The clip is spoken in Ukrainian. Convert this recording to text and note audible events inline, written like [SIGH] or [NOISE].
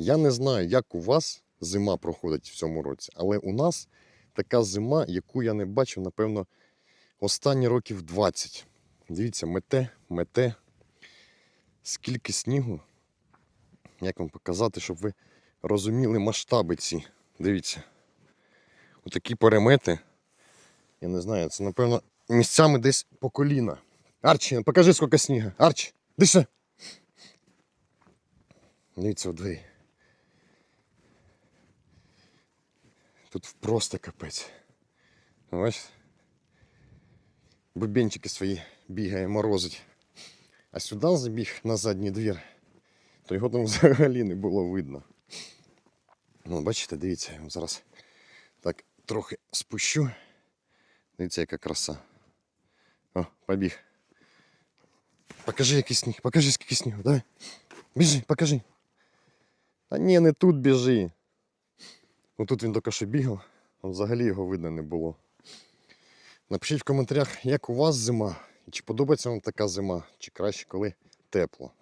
Я не знаю, як у вас зима проходить в цьому році, але у нас така зима, яку я не бачив, напевно, останні років 20. Дивіться, мете, мете. Скільки снігу. Як вам показати, щоб ви розуміли масштаби ці. Дивіться. Отакі перемети. Я не знаю, це, напевно, місцями десь по коліна. Арчі, покажи, скільки снігу. Арчі, дише. Дивіться, дві. Тут просто капець. Бачите? Бубенчики свої бігає, морозить. А сюди забіг на задній двір, то його там взагалі [LAUGHS] не було видно. Ну, бачите, дивіться, я вам зараз так трохи спущу. Дивіться, яка краса. О, побіг. Покажи, який сніг, покажи, скільки снігу, давай. Біжи, покажи. Та ні, не тут біжи. Ну тут він тільки що бігав, взагалі його видно не було. Напишіть в коментарях, як у вас зима, і чи подобається вам така зима, чи краще, коли тепло.